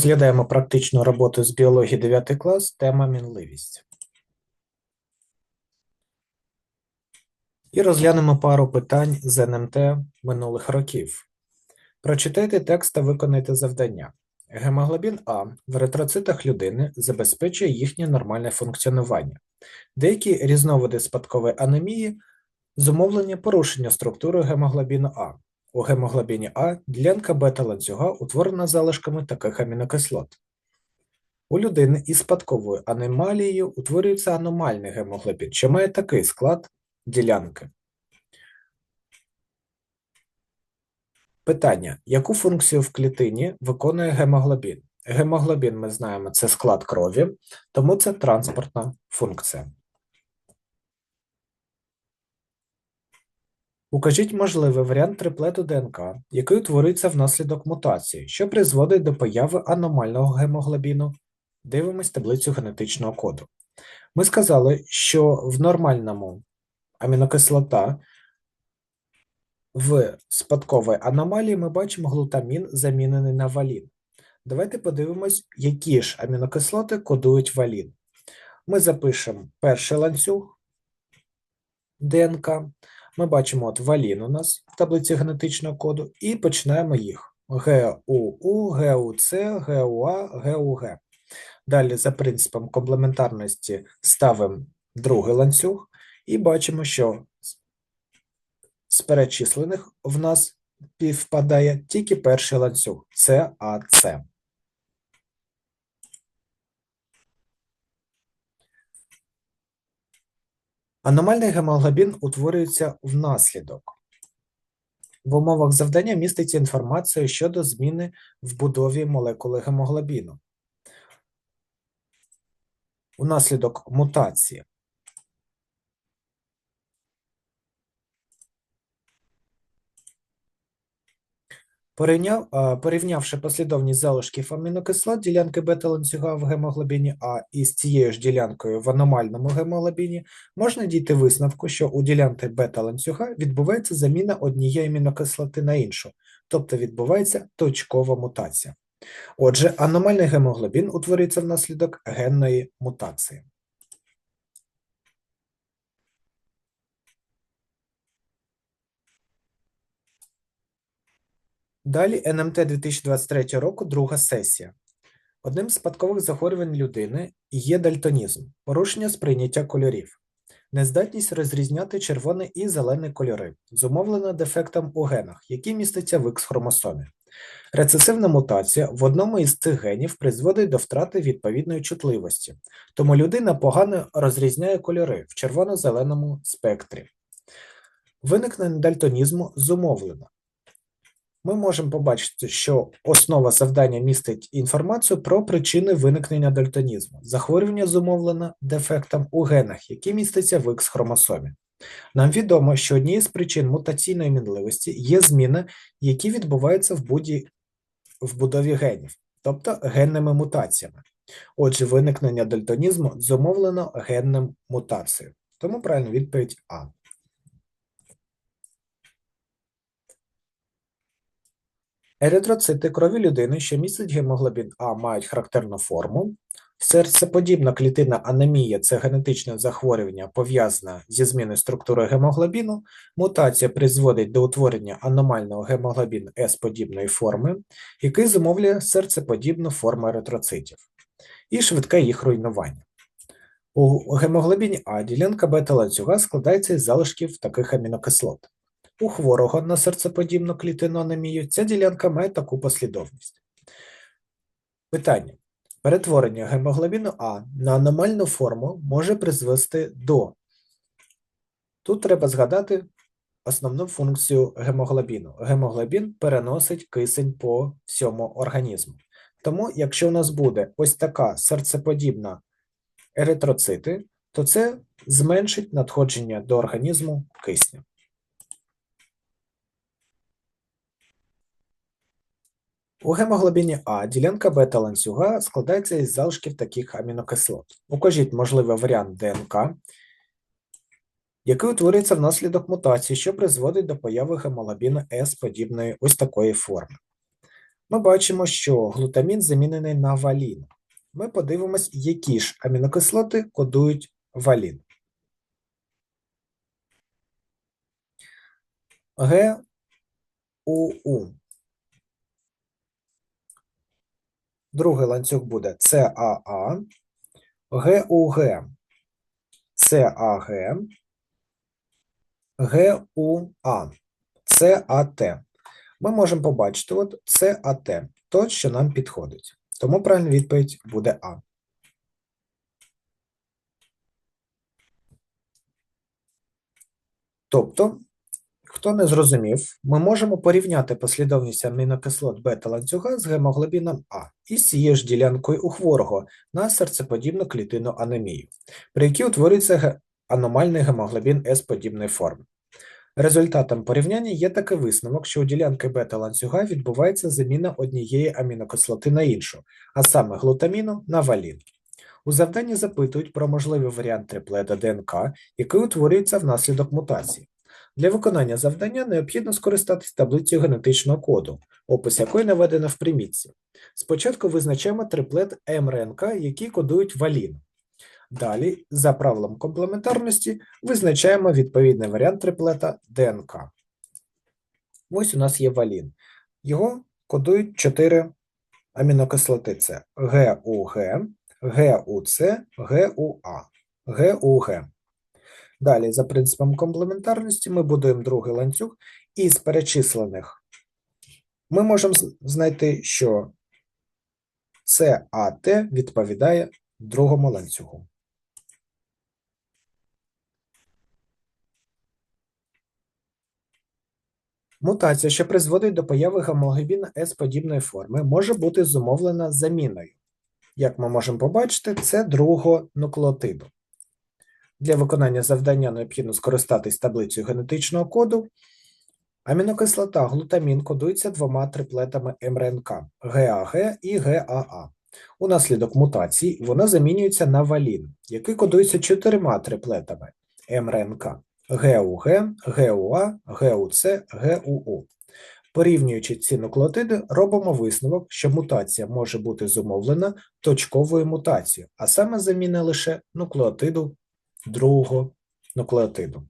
Розглядаємо практичну роботу з біології 9 клас, тема мінливість. І розглянемо пару питань з НМТ минулих років. Прочитайте текст та виконайте завдання. Гемоглобін А в еритроцитах людини забезпечує їхнє нормальне функціонування. Деякі різновиди спадкової анемії зумовлені порушення структури гемоглобіну А. У гемоглобіні А ділянка бета-ланцюга утворена залишками таких амінокислот. У людини із спадковою аномалією утворюється аномальний гемоглобін, що має такий склад ділянки. Питання: яку функцію в клітині виконує гемоглобін? Гемоглобін, ми знаємо, це склад крові, тому це транспортна функція. Укажіть можливий варіант триплету ДНК, який утворюється внаслідок мутації, що призводить до появи аномального гемоглобіну. Дивимось таблицю генетичного коду. Ми сказали, що в нормальному амінокислота в спадковій аномалії ми бачимо глутамін замінений на валін. Давайте подивимось, які ж амінокислоти кодують валін. Ми запишемо перший ланцюг ДНК. Ми бачимо от валін у нас в таблиці генетичного коду, і починаємо їх: ГУУ, ГУЦ, ГУА, ГУГ. Далі, за принципом комплементарності, ставимо другий ланцюг, і бачимо, що з перечислених в нас співпадає тільки перший ланцюг САЦ. Аномальний гемоглобін утворюється внаслідок. В умовах завдання міститься інформація щодо зміни в будові молекули гемоглобіну. Унаслідок мутації Порівняв, порівнявши послідовність залишків амінокислот ділянки бета-ланцюга в гемоглобіні А із цією ж ділянкою в аномальному гемоглобіні, можна дійти висновку, що у ділянки бета-ланцюга відбувається заміна однієї амінокислоти на іншу, тобто відбувається точкова мутація. Отже, аномальний гемоглобін утворюється внаслідок генної мутації. Далі НМТ 2023 року, друга сесія. Одним з спадкових захворювань людини є дальтонізм, порушення сприйняття кольорів, нездатність розрізняти червоний і зелений кольори, зумовлена дефектом у генах, які містяться в Х-хромосомі. Рецесивна мутація в одному із цих генів призводить до втрати відповідної чутливості, тому людина погано розрізняє кольори в червоно-зеленому спектрі. Виникнення дальтонізму зумовлено ми можемо побачити, що основа завдання містить інформацію про причини виникнення дальтонізму. Захворювання зумовлено дефектом у генах, які містяться в Х-хромосомі. Нам відомо, що однією з причин мутаційної мінливості є зміни, які відбуваються в, буді... в будові генів, тобто генними мутаціями. Отже, виникнення дальтонізму зумовлено генним мутацією. Тому правильна відповідь А. Еритроцити крові людини, що містять гемоглобін А, мають характерну форму. Серцеподібна клітина анемія це генетичне захворювання, пов'язане зі зміною структури гемоглобіну. Мутація призводить до утворення аномального гемоглобіну С-подібної форми, який зумовлює серцеподібну форму еритроцитів і швидке їх руйнування. У гемоглобіні А ділянка бета-ланцюга складається із залишків таких амінокислот. У хворого на серцеподібну клітинну анемію ця ділянка має таку послідовність. Питання. Перетворення гемоглобіну А на аномальну форму може призвести до. Тут треба згадати основну функцію гемоглобіну. Гемоглобін переносить кисень по всьому організму. Тому, якщо у нас буде ось така серцеподібна еритроцити, то це зменшить надходження до організму кисню. У гемоглобіні А ділянка бета-ланцюга складається із залишків таких амінокислот. Укажіть можливий варіант ДНК, який утворюється внаслідок мутації, що призводить до появи гемоглобіну С подібної ось такої форми. Ми бачимо, що глутамін замінений на валін. Ми подивимось, які ж амінокислоти кодують валін. ГУУ. Другий ланцюг буде ЦАА, ГУГ, ЦАГ, ГУА, ЦАТ. Ми можемо побачити, от ЦАТ, то, що нам підходить. Тому правильна відповідь буде А. Тобто, хто не зрозумів, ми можемо порівняти послідовність амінокислот бета-ланцюга з гемоглобіном А із цією ж ділянкою у хворого на серцеподібну клітинну анемію, при якій утворюється аномальний гемоглобін С подібної форми. Результатом порівняння є такий висновок, що у ділянки бета-ланцюга відбувається заміна однієї амінокислоти на іншу, а саме глутаміну на валін. У завданні запитують про можливий варіант триплета ДНК, який утворюється внаслідок мутації. Для виконання завдання необхідно скористатись таблицею генетичного коду, опис якої наведено в примітці. Спочатку визначаємо триплет МРНК, які кодують валін. Далі, за правилом комплементарності, визначаємо відповідний варіант триплета ДНК. Ось у нас є валін. Його кодують 4 амінокислоти: це ГУГ, ГУЦ, ГУА, ГУГ. Далі, за принципом комплементарності, ми будуємо другий ланцюг, і з перечислених ми можемо знайти, що ЦАТ відповідає другому ланцюгу. Мутація, що призводить до появи гемоглобіна С подібної форми, може бути зумовлена заміною. Як ми можемо побачити, це другого нуклеотиду. Для виконання завдання необхідно скористатись таблицею генетичного коду. Амінокислота глутамін кодується двома триплетами МРНК ГАГ і ГАА. Унаслідок мутацій вона замінюється на валін, який кодується чотирма триплетами МРНК ГУГ, ГУА, ГУЦ, ГУУ. Порівнюючи ці нуклеотиди, робимо висновок, що мутація може бути зумовлена точковою мутацією, а саме заміна лише нуклеотиду другого нуклеотиду.